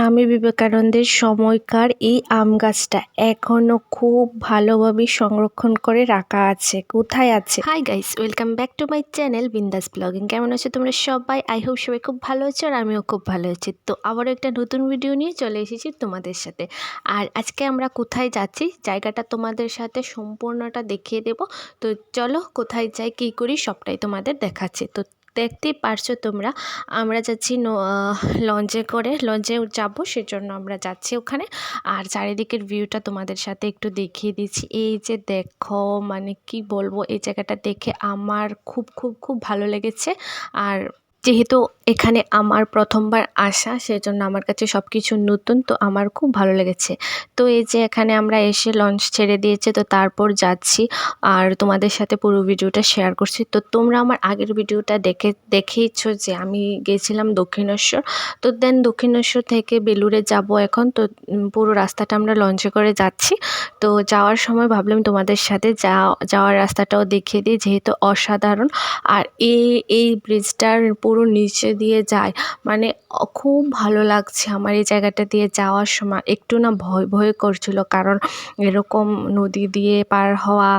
স্বামী বিবেকানন্দের সময়কার এই আম গাছটা এখনও খুব ভালোভাবে সংরক্ষণ করে রাখা আছে। কোথায় আছে? Hi guys welcome back to my channel Bindass blogging কেমন আছো তোমরা সবাই? আই হোপ সবাই খুব ভালো আছো আর আমিও খুব ভালো আছি। তো আবারও একটা নতুন ভিডিও নিয়ে চলে এসেছি তোমাদের সাথে। আর আজকে আমরা কোথায় যাচ্ছি? জায়গাটা তোমাদের সাথে সম্পূর্ণটা দেখিয়ে দেব। তো চলো কোথায় যাই, কী করি, সবটাই তোমাদের দেখাচ্ছি। তো দেখতেই পারছ তোমরা। আমরা যাচ্ছি লঞ্চে করে, লঞ্চে যাব সেজন্য আমরা যাচ্ছি ওখানে। আর চারিদিকের ভিউটা তোমাদের সাথে একটু দেখিয়ে দিচ্ছি। এই যে দেখো মানে কি বলব, এই জায়গাটা দেখে আমার খুব খুব খুব ভালো লেগেছে। আর যেহেতু এখানে আমার প্রথমবার আসা, সেজন্য আমার কাছে সব কিছু নতুন, তো আমার খুব ভালো লেগেছে। তো এই যে এখানে আমরা এসে লঞ্চ ছেড়ে দিয়েছে, তো তারপর যাচ্ছি আর তোমাদের সাথে পুরো ভিডিওটা শেয়ার করছি। তো তোমরা আমার আগের ভিডিওটা দেখে, দেখেইছ যে আমি গেছিলাম দক্ষিণেশ্বর। তো দেন দক্ষিণেশ্বর থেকে বেলুড়ে যাব এখন, তো পুরো রাস্তাটা আমরা লঞ্চে করে যাচ্ছি। তো যাওয়ার সময় ভাবলাম তোমাদের সাথে যাওয়ার রাস্তাটাও দেখিয়ে দিই, যেহেতু অসাধারণ। আর এই এই ব্রিজটার পুরো নিচে দিয়ে যায়। মানে খুব ভালো লাগছে আমার এই জায়গাটা দিয়ে যাওয়ার সময়। একটু না ভয় ভয় করছিল কারণ এরকম নদী দিয়ে পার হওয়া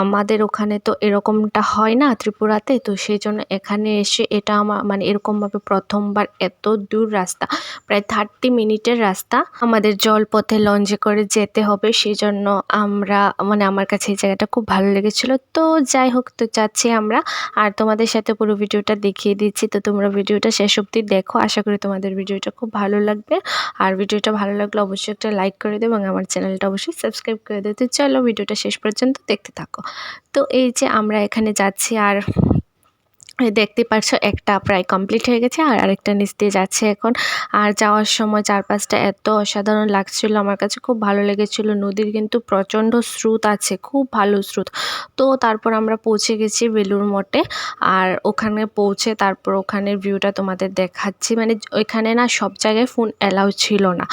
আমাদের ওখানে তো এরকমটা হয় না ত্রিপুরাতে। তো সেই জন্য এখানে এসে এটা আমার মানে এরকমভাবে প্রথমবার এত দূর রাস্তা, প্রায় থার্টি মিনিটের রাস্তা আমাদের জলপথে লঞ্চে করে যেতে হবে। সেই জন্য আমরা মানে আমার কাছে এই জায়গাটা খুব ভালো লেগেছিলো। তো যাই হোক, তো যাচ্ছি আমরা। আর তোমাদের সাথে পুরো ভিডিওটা দেখিয়ে দিচ্ছি। তো তোমরা ভিডিওটা শেষ অব্দি দেখো। আশা করি তোমাদের ভিডিওটা খুব ভালো লাগবে। আর ভিডিওটা ভালো লাগলে অবশ্যই একটা লাইক করে দেবো এবং আমার চ্যানেলটা অবশ্যই সাবস্ক্রাইব করে দেবে। তো চলো ভিডিওটা শেষ পর্যন্ত দেখতে থাকো। তো এই যে আমরা এখানে যাচ্ছি আর দেখতে পাচ্ছ একটা প্রায় কমপ্লিট হয়ে গেছে আর আরেকটা নিচ দিয়ে যাচ্ছে এখন। আর যাওয়ার সময় চারপাশটা এত অসাধারণ লাগছিল, আমার কাছে খুব ভালো লেগেছিল। নদীর কিন্তু প্রচণ্ড স্রোত আছে, খুব ভালো স্রোত। তো তারপর আমরা পৌঁছে গেছি বেলুর মঠে আর ওখানে পৌঁছে তারপর ওখানের ভিউটা তোমাদের দেখাচ্ছি। মানে ওইখানে না সব জায়গায় ফোন অ্যালাউ ছিল না।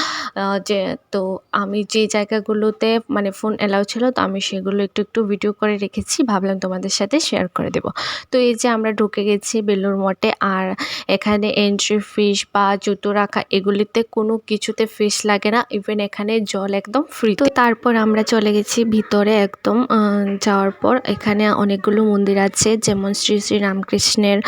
যে, তো আমি যে জায়গাগুলোতে মানে ফোন অ্যালাউ ছিল, তো আমি সেগুলো একটু একটু ভিডিও করে রেখেছি। ভাবলাম তোমাদের সাথে শেয়ার করে দেব। তো এই যে আমরা ঢুকে গেছি বেলুর মঠে। আর এখানে এন্ট্রি ফিস বা জুতো রাখা, এগুলিতে কোনো কিছুতে ফিস লাগে না। ইভেন এখানে জল একদম ফ্রি তো। তারপর আমরা চলে গেছি ভিতরে একদম যাওয়ার পর। এখানে অনেকগুলো মন্দির আছে, যেমন শ্রী শ্রী রামকৃষ্ণের,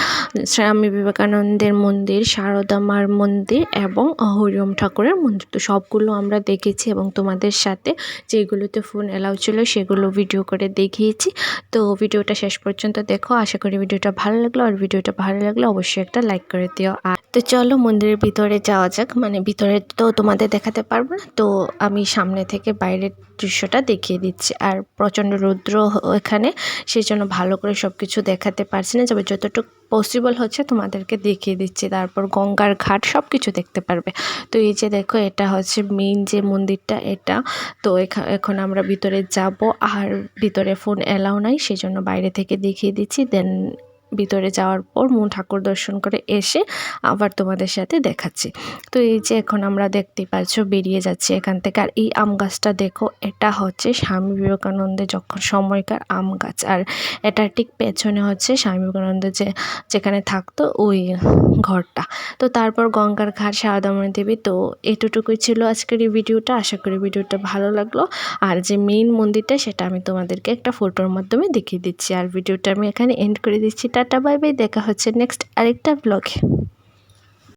স্বামী বিবেকানন্দের মন্দির শারদা মার মন্দির এবং হরিওম ঠাকুরের মন্দির। তো সবগুলো আমরা দেখেছি এবং তোমাদের সাথে যেগুলোতে ফোন অ্যালাউ ছিল সেগুলো ভিডিও করে দেখিয়েছি। তো ভিডিওটা শেষ পর্যন্ত দেখো। আশা করি ভিডিওটা ভালো লাগল। আর ভিডিওটা ভালো লাগলে অবশ্যই একটা লাইক করে দিও। আর তো চলো মন্দিরের ভিতরে যাওয়া যাক। মানে ভিতরে তো তোমাদের দেখাতে পারব না। তো আমি সামনে থেকে বাইরের দৃশ্যটা দেখিয়ে দিচ্ছি। আর প্রচণ্ড রৌদ্র এখানে সেই জন্য ভালো করে সব কিছু দেখাতে পারছি না। তবে যতটুকু পসিবল হচ্ছে তোমাদেরকে দেখিয়ে দিচ্ছি। তারপর গঙ্গার ঘাট সব কিছু দেখতে পারবে। তো এই যে দেখো, এটা হচ্ছে মেইন যে মন্দিরটা, এটা। তো এখন আমরা ভিতরে যাব। আর ভিতরে ফোন অ্যালাউ নাই, সেজন্য বাইরে থেকে দেখিয়ে দিচ্ছি। দেন ভিতরে যাওয়ার পর মন ঠাকুর দর্শন করে এসে আবার তোমাদের সাথে দেখাচ্ছি। তো এই যে এখন আমরা দেখতে পাচ্ছ, বেরিয়ে যাচ্ছি এখান থেকে। আর এই আম গাছটা দেখো, এটা হচ্ছে স্বামী বিবেকানন্দের যখন সময়কার আম গাছ। আর এটার ঠিক পেছনে হচ্ছে স্বামী বিবেকানন্দ যে, যেখানে থাকতো ওই ঘরটা। তো তারপর গঙ্গার ঘাট সারদামণি দেবী, তো এতটুকুই ছিল আজকের এই ভিডিওটা। আশা করি ভিডিওটা ভালো লাগল। আর যে মেইন মন্দিরটা, সেটা আমি তোমাদেরকে একটা ফটোর মাধ্যমে দেখিয়ে দিচ্ছি। আর ভিডিওটা আমি এখানে এন্ড করে দিচ্ছি। টাটা বাই বাই দেখা হচ্ছে নেক্সট আরেকটা ব্লগে